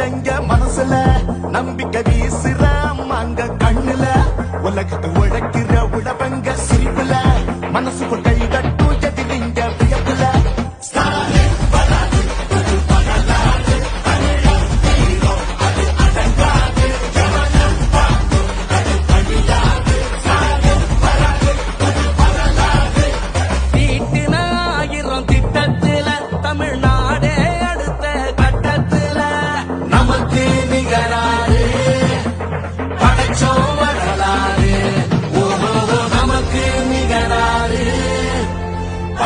இல்லைங்க மனசுல நம்பிக்கை வீசுற அங்க கண்ணுல. உலகத்தை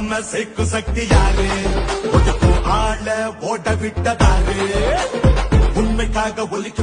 நம்ம சேர்க்கு சக்தி யாரு? ஒதுக்கும் ஆள ஓட விட்டதாரு. உண்மைக்காக ஒலிக்கும்